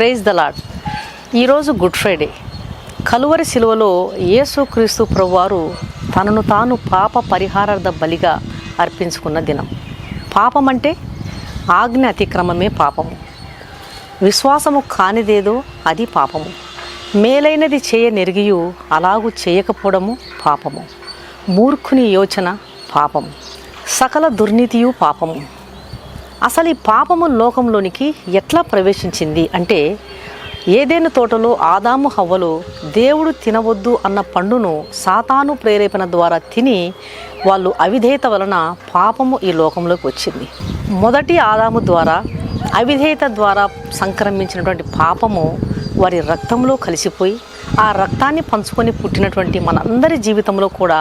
Praise the lord. ఈరోజు Good Friday. Calvary శిలువలో యేసుక్రీస్తు ప్రభువారు తనను తాను పాప పరిహారార్థ బలిగా అర్పించుకున్న దినం. పాపం అంటే ఆజ్ఞ అతిక్రమమే పాపము. విశ్వాసము కానిదేదో అది పాపము. మేలైనది చేయ నెరిగియు అలాగూ చేయకపోవడము పాపము. మూర్ఖుని యోచన పాపము. సకల దుర్నీతియు పాపము. అసలు ఈ పాపము లోకంలోనికి ఎట్లా ప్రవేశించింది అంటే ఏదేను తోటలో ఆదాము హవ్వలు దేవుడు తినవద్దు అన్న పండును సాతాను ప్రేరేపణ ద్వారా తిని వాళ్ళు అవిధేయత వలన పాపము ఈ లోకంలోకి వచ్చింది. మొదటి ఆదాము ద్వారా అవిధేయత ద్వారా సంక్రమించినటువంటి పాపము వారి రక్తంలో కలిసిపోయి ఆ రక్తాన్ని పంచుకొని పుట్టినటువంటి మనందరి జీవితంలో కూడా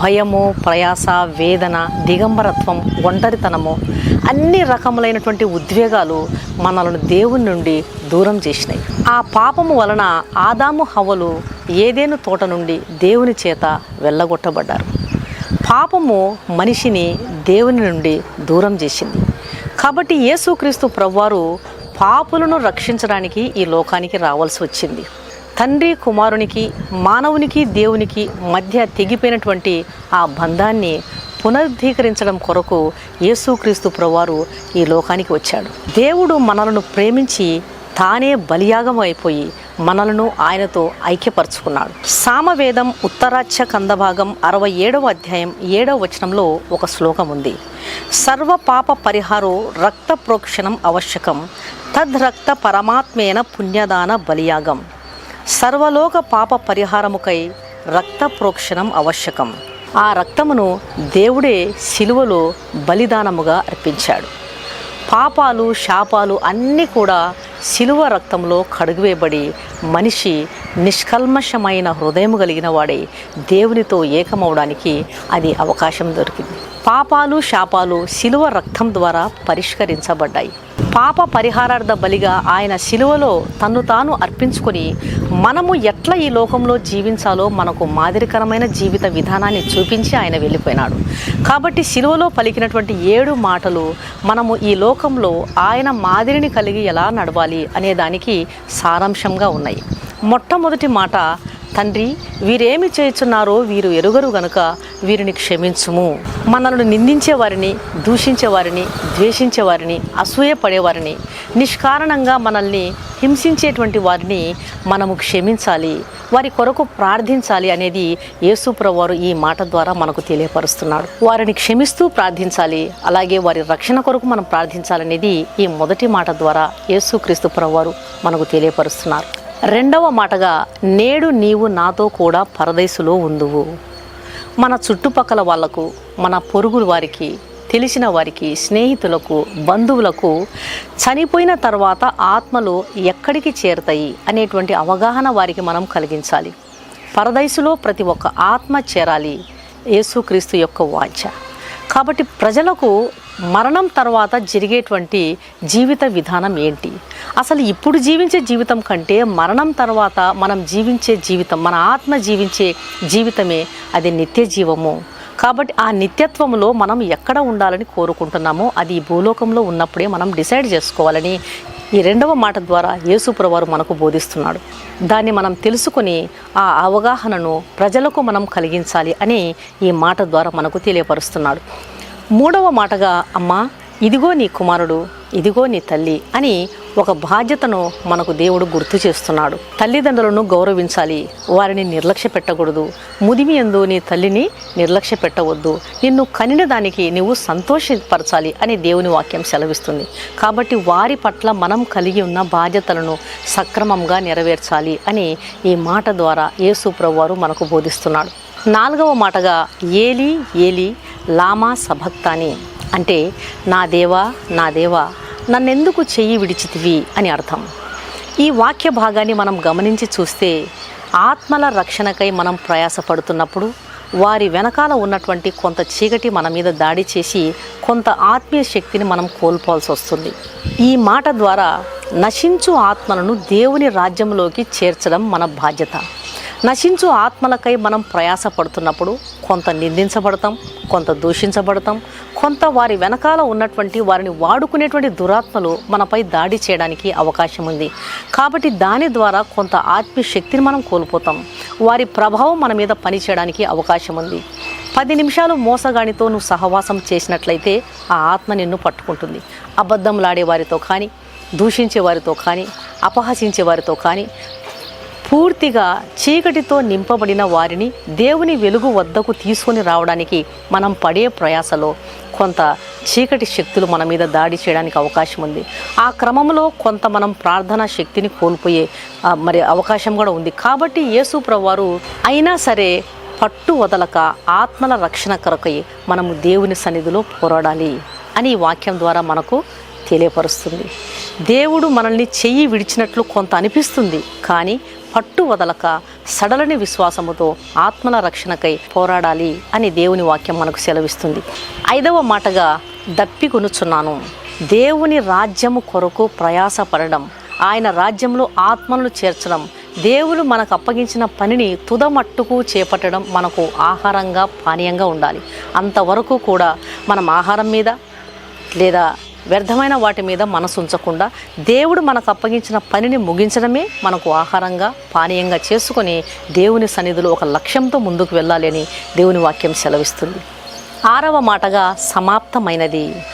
భయము ప్రయాస వేదన దిగంబరత్వం ఒంటరితనము అన్ని రకములైనటువంటి ఉద్వేగాలు మనలను దేవుని నుండి దూరం చేసినాయి. ఆ పాపము వలన ఆదాము హవలు ఏదేను తోట నుండి దేవుని చేత వెళ్ళగొట్టబడ్డారు. పాపము మనిషిని దేవుని నుండి దూరం చేసింది. కాబట్టి యేసుక్రీస్తు ప్రవ్వారు పాపులను రక్షించడానికి ఈ లోకానికి రావాల్సి వచ్చింది. తండ్రి కుమారునికి మానవునికి దేవునికి మధ్య తెగిపోయినటువంటి ఆ బంధాన్ని పునరుద్ధీకరించడం కొరకు యేసుక్రీస్తు ప్రభువారు ఈ లోకానికి వచ్చాడు. దేవుడు మనలను ప్రేమించి తానే బలియాగం అయిపోయి మనలను ఆయనతో ఐక్యపరుచుకున్నాడు. సామవేదం ఉత్తరాచ్య కందభాగం అరవై ఏడవ అధ్యాయం ఏడవ వచనంలో ఒక శ్లోకం ఉంది. సర్వ పాప పరిహారో రక్త ప్రోక్షణం ఆవశ్యకం తద్రక్త పరమాత్మేన పుణ్యదాన బలియాగం. సర్వలోక పాప పరిహారముకై రక్త ప్రోక్షణం అవశ్యకం. ఆ రక్తమును దేవుడే శిలువలో బలిదానముగా అర్పించాడు. పాపాలు శాపాలు అన్నీ కూడా శిలువ రక్తంలో కడుగువేయబడి మనిషి నిష్కల్మషమైన హృదయం కలిగిన వాడే దేవునితో ఏకమవడానికి అది అవకాశం దొరికింది. పాపాలు శాపాలు శిలువ రక్తం ద్వారా పరిష్కరించబడ్డాయి. పాప పరిహారార్థ బలిగా ఆయన శిలువలో తన్ను తాను అర్పించుకొని మనము ఎట్లా ఈ లోకంలో జీవించాలో మనకు మాదిరికరమైన జీవిత విధానాన్ని చూపించి ఆయన వెళ్ళిపోయినాడు. కాబట్టి శిలువలో పలికినటువంటి ఏడు మాటలు మనము ఈ లోకంలో ఆయన మాదిరిని కలిగి ఎలా నడవాలి అనే దానికి సారాంశంగా ఉన్నాయి. మొట్టమొదటి మాట తండ్రి వీరేమి చేయుచున్నారో వీరు ఎరుగరు గనుక వీరిని క్షమించుము. మనల్ని నిందించే వారిని దూషించే వారిని ద్వేషించే వారిని అసూయపడేవారిని నిష్కారణంగా మనల్ని హింసించేటువంటి వారిని మనము క్షమించాలి. వారి కొరకు ప్రార్థించాలి అనేది యేసుప్రవారు ఈ మాట ద్వారా మనకు తెలియపరుస్తున్నాడు. వారిని క్షమిస్తూ ప్రార్థించాలి. అలాగే వారి రక్షణ కొరకు మనం ప్రార్థించాలనేది ఈ మొదటి మాట ద్వారా యేసుక్రీస్తు ప్రవారు మనకు తెలియపరుస్తున్నారు. రెండవ మాటగా నేడు నీవు నాతో కూడా పరదేశులో ఉందువు. మన చుట్టుపక్కల వాళ్ళకు మన పొరుగుల వారికి తెలిసిన వారికి స్నేహితులకు బంధువులకు చనిపోయిన తర్వాత ఆత్మలు ఎక్కడికి చేరుతాయి అనేటువంటి అవగాహన వారికి మనం కలిగించాలి. పరదైసులో ప్రతి ఒక్క ఆత్మ చేరాలి. యేసుక్రీస్తు యొక్క వాంఛ కాబట్టి ప్రజలకు మరణం తర్వాత జరిగేటువంటి జీవిత విధానం ఏంటి? అసలు ఇప్పుడు జీవించే జీవితం కంటే మరణం తర్వాత మనం జీవించే జీవితం మన ఆత్మ జీవించే జీవితమే అది నిత్య జీవము కాబట్టి ఆ నిత్యత్వంలో మనం ఎక్కడ ఉండాలని కోరుకుంటున్నామో అది ఈ భూలోకంలో ఉన్నప్పుడే మనం డిసైడ్ చేసుకోవాలని ఈ రెండవ మాట ద్వారా యేసుప్రవారు మనకు బోధిస్తున్నాడు. దాన్ని మనం తెలుసుకుని ఆ అవగాహనను ప్రజలకు మనం కలిగించాలి అని ఈ మాట ద్వారా మనకు తెలియపరుస్తున్నాడు. మూడవ మాటగా అమ్మా ఇదిగో నీ కుమారుడు ఇదిగో నీ తల్లి అని ఒక బాధ్యతను మనకు దేవుడు గుర్తు చేస్తున్నాడు. తల్లిదండ్రులను గౌరవించాలి వారిని నిర్లక్ష్య పెట్టకూడదు. ముదిమి ఎందు నీ తల్లిని నిర్లక్ష్య పెట్టవద్దు. నిన్ను కనిన దానికి నువ్వు సంతోషపరచాలి అని దేవుని వాక్యం సెలవిస్తుంది. కాబట్టి వారి పట్ల మనం కలిగి ఉన్న బాధ్యతలను సక్రమంగా నెరవేర్చాలి అని ఈ మాట ద్వారా యేసు ప్రభువారు మనకు బోధిస్తున్నాడు. నాలుగవ మాటగా ఏలి ఏలి లామా సభక్తాని. అంటే నా దేవా నా దేవా నన్నెందుకు చెయ్యి విడిచితివి అని అర్థం. ఈ వాక్య భాగాన్ని మనం గమనించి చూస్తే ఆత్మల రక్షణకై మనం ప్రయాసపడుతున్నప్పుడు వారి వెనకాల ఉన్నటువంటి కొంత చీకటి మన మీద దాడి చేసి కొంత ఆత్మీయ శక్తిని మనం కోల్పోవాల్సి వస్తుంది. ఈ మాట ద్వారా నశించు ఆత్మలను దేవుని రాజ్యంలోకి చేర్చడం మన బాధ్యత. నశించు ఆత్మలకై మనం ప్రయాసపడుతున్నప్పుడు కొంత నిందించబడతాం కొంత దూషించబడతాం కొంత వారి వెనకాల ఉన్నటువంటి వారిని వాడుకునేటువంటి దురాత్మలు మనపై దాడి చేయడానికి అవకాశం ఉంది. కాబట్టి దాని ద్వారా కొంత ఆత్మీయ శక్తిని మనం కోల్పోతాం. వారి ప్రభావం మన మీద పనిచేయడానికి అవకాశం ఉంది. పది నిమిషాలు మోసగానితో నువ్వు సహవాసం చేసినట్లయితే ఆ ఆత్మ నిన్ను పట్టుకుంటుంది. అబద్ధంలాడే వారితో కానీ దూషించే వారితో కానీ అపహసించే వారితో కానీ పూర్తిగా చీకటితో నింపబడిన వారిని దేవుని వెలుగు వద్దకు తీసుకొని రావడానికి మనం పడే ప్రయాసలో కొంత చీకటి శక్తులు మన మీద దాడి చేయడానికి అవకాశం ఉంది. ఆ క్రమంలో కొంత మనం ప్రార్థనా శక్తిని కోల్పోయే మరి అవకాశం కూడా ఉంది. కాబట్టి యేసు ప్రభువారు అయినా సరే పట్టు వదలక ఆత్మల రక్షణ కొరకై మనము దేవుని సన్నిధిలో పోరాడాలి అని వాక్యం ద్వారా మనకు తెలియపరుస్తుంది. దేవుడు మనల్ని చెయ్యి విడిచినట్లు కొంత అనిపిస్తుంది. కానీ పట్టు వదలక సడలని విశ్వాసముతో ఆత్మల రక్షణకై పోరాడాలి అని దేవుని వాక్యం మనకు సెలవిస్తుంది. ఐదవ మాటగా దప్పికొనుచున్నాను దేవుని రాజ్యము కొరకు ప్రయాసపడడం ఆయన రాజ్యంలో ఆత్మలను చేర్చడం దేవుడు మనకు అప్పగించిన పనిని తుదమట్టుకు చేపట్టడం మనకు ఆహారంగా పానీయంగా ఉండాలి. అంతవరకు కూడా మనం ఆహారం మీద లేదా వ్యర్థమైన వాటి మీద మనసు ఉంచకుండా దేవుడు మనకు అప్పగించిన పనిని ముగించడమే మనకు ఆహారంగా పానీయంగా చేసుకొని దేవుని సన్నిధిలో ఒక లక్ష్యంతో ముందుకు వెళ్ళాలి అని దేవుని వాక్యం సెలవిస్తుంది. ఆరవ మాటగా సమాప్తమైనది.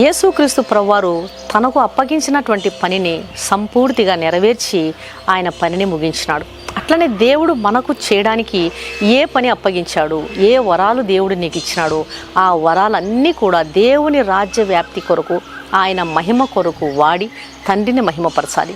యేసుక్రీస్తు ప్రభువారు తనకు అప్పగించినటువంటి పనిని సంపూర్తిగా నెరవేర్చి ఆయన పనిని ముగించినాడు. అట్లనే దేవుడు మనకు చేయడానికి ఏ పని అప్పగించాడు? ఏ వరాలు దేవుడు నీకు ఇచ్చినాడు? ఆ వరాలన్నీ కూడా దేవుని రాజ్య వ్యాప్తి కొరకు ఆయన మహిమ కొరకు వాడి తండ్రిని మహిమపరచాలి.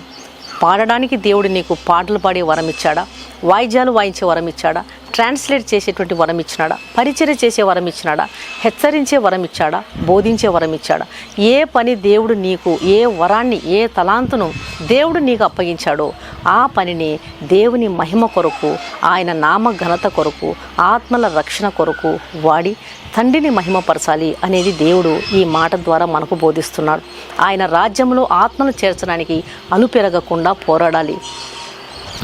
పాడడానికి దేవుడు నీకు పాటలు పాడే వరం ఇచ్చాడా? వాయిద్యాలు వాయించే వరం ఇచ్చాడా? ట్రాన్స్లేట్ చేసేటువంటి వరం ఇచ్చినాడా? పరిచయ చేసే వరం ఇచ్చినాడా? హెచ్చరించే వరం ఇచ్చాడా? బోధించే వరం ఇచ్చాడా? ఏ పని దేవుడు నీకు ఏ వరాన్ని ఏ తలాంతును దేవుడు నీకు అప్పగించాడో ఆ పనిని దేవుని మహిమ కొరకు ఆయన నామ ఘనత కొరకు ఆత్మల రక్షణ కొరకు వాడి తండ్రిని మహిమపరచాలి అనేది దేవుడు ఈ మాట ద్వారా మనకు బోధిస్తున్నాడు. ఆయన రాజ్యంలో ఆత్మను చేర్చడానికి అలుపెరగకుండా పోరాడాలి.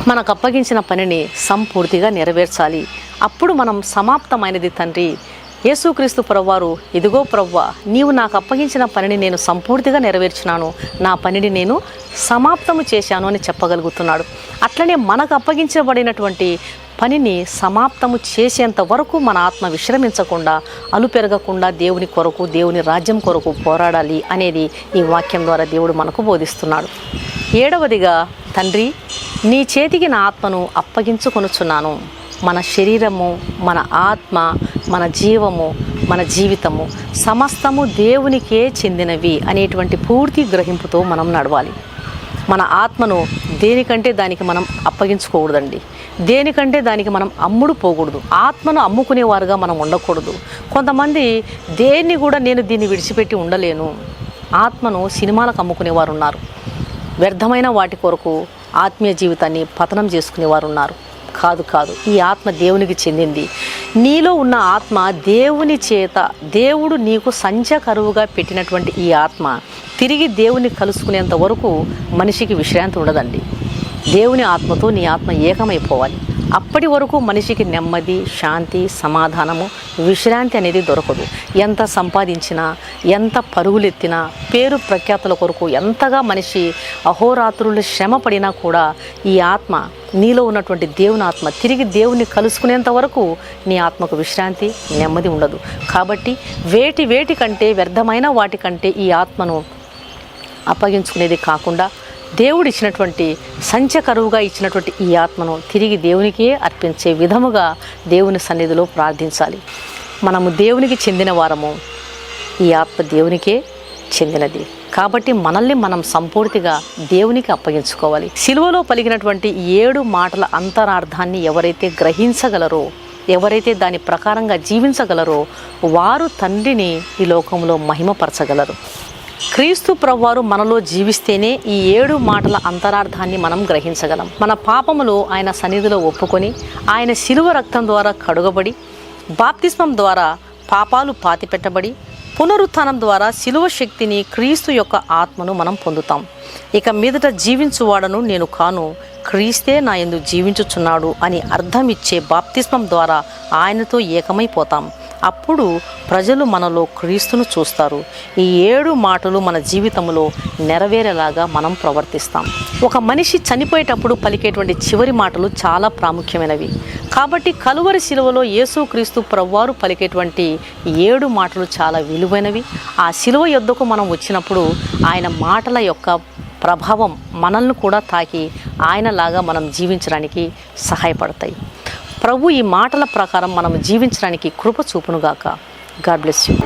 మనకు అప్పగించిన పనిని సంపూర్తిగా నెరవేర్చాలి. అప్పుడు మనం సమాప్తమైనది తండ్రి. యేసుక్రీస్తు ప్రవ్వారు ఇదిగో ప్రవ్వ నీవు నాకు అప్పగించిన పనిని నేను సంపూర్తిగా నెరవేర్చినాను. నా పనిని నేను సమాప్తము చేశాను అని చెప్పగలుగుతున్నాడు. అట్లనే మనకు అప్పగించబడినటువంటి పనిని సమాప్తము చేసేంత వరకు మన ఆత్మ విశ్రమించకుండా అలుపెరగకుండా దేవుని కొరకు దేవుని రాజ్యం కొరకు పోరాడాలి అనేది ఈ వాక్యం ద్వారా దేవుడు మనకు బోధిస్తున్నాడు. ఏడవదిగా తండ్రి నీ చేతికి నా ఆత్మను అప్పగించుకొనుచున్నాను. మన శరీరము మన ఆత్మ మన జీవము మన జీవితము సమస్తము దేవునికే చెందినవి అనేటువంటి పూర్తి గ్రహింపుతో మనం నడవాలి. మన ఆత్మను దేనికంటే దానికి మనం అప్పగించుకోకూడదండి. దేనికంటే దానికి మనం అమ్ముడు పోకూడదు. ఆత్మను అమ్ముకునేవారుగా మనం ఉండకూడదు. కొంతమంది దేన్ని కూడా నేను దీన్ని విడిచిపెట్టి ఉండలేను. ఆత్మను సినిమాలకు అమ్ముకునేవారు ఉన్నారు వ్యర్థమైన వాటి కొరకు ఆత్మీయ జీవితాన్ని పతనం చేసుకునేవారు ఉన్నారు కాదు కాదు. ఈ ఆత్మ దేవునికి చెందింది. నీలో ఉన్న ఆత్మ దేవుని చేత దేవుడు నీకు సంచ కరువుగా పెట్టినటువంటి ఈ ఆత్మ తిరిగి దేవుని కలుసుకునేంత వరకు మనిషికి విశ్రాంతి ఉండదండి. దేవుని ఆత్మతో నీ ఆత్మ ఏకమైపోవాలి. అప్పటి వరకు మనిషికి నెమ్మది శాంతి సమాధానము విశ్రాంతి అనేది దొరకదు. ఎంత సంపాదించినా ఎంత పరుగులెత్తినా పేరు ప్రఖ్యాతుల కొరకు ఎంతగా మనిషి అహోరాత్రులు శ్రమ పడినా కూడా ఈ ఆత్మ నీలో ఉన్నటువంటి దేవుని ఆత్మ తిరిగి దేవుని కలుసుకునేంత వరకు నీ ఆత్మకు విశ్రాంతి నెమ్మది ఉండదు. కాబట్టి వేటి వేటి కంటే వ్యర్థమైన వాటికంటే ఈ ఆత్మను అప్పగించుకునేది కాకుండా దేవుడు ఇచ్చినటువంటి సంచకరువుగా ఇచ్చినటువంటి ఈ ఆత్మను తిరిగి దేవునికే అర్పించే విధముగా దేవుని సన్నిధిలో ప్రార్థించాలి. మనము దేవునికి చెందిన వారము ఈ ఆత్మ దేవునికే చెందినది. కాబట్టి మనల్ని మనం సంపూర్తిగా దేవునికి అప్పగించుకోవాలి. సిలువలో పలికినటువంటి ఏడు మాటల అంతరార్థాన్ని ఎవరైతే గ్రహించగలరో ఎవరైతే దాని ప్రకారంగా జీవించగలరో వారు తండ్రిని ఈ లోకంలో మహిమపరచగలరు. క్రీస్తు ప్రవ్వారు మనలో జీవిస్తేనే ఈ ఏడు మాటల అంతరార్థాన్ని మనం గ్రహించగలం. మన పాపములు ఆయన సన్నిధిలో ఒప్పుకొని ఆయన శిలువ రక్తం ద్వారా కడుగబడి బాప్తిస్మం ద్వారా పాపాలు పాతిపెట్టబడి పునరుత్థానం ద్వారా శిలువ శక్తిని క్రీస్తు యొక్క ఆత్మను మనం పొందుతాం. ఇక మీదట జీవించువాడను నేను కాను. క్రీస్తే నా ఎందు జీవించుచున్నాడు అని అర్థం ఇచ్చే బాప్తిస్మం ద్వారా ఆయనతో ఏకమైపోతాం. అప్పుడు ప్రజలు మనలో క్రీస్తును చూస్తారు. ఈ ఏడు మాటలు మన జీవితంలో నెరవేరేలాగా మనం ప్రవర్తిస్తాం. ఒక మనిషి చనిపోయేటప్పుడు పలికేటువంటి చివరి మాటలు చాలా ప్రాముఖ్యమైనవి. కాబట్టి కలువరి శిలువలో యేసుక్రీస్తు ప్రవ్వారు పలికేటువంటి ఏడు మాటలు చాలా విలువైనవి. ఆ శిలువ యొద్దకు మనం వచ్చినప్పుడు ఆయన మాటల యొక్క ప్రభావం మనల్ని కూడా తాకి ఆయనలాగా మనం జీవించడానికి సహాయపడతాయి. ప్రభు ఈ మాటల ప్రకారం మనం జీవించడానికి కృప చూపునుగాక. God bless you.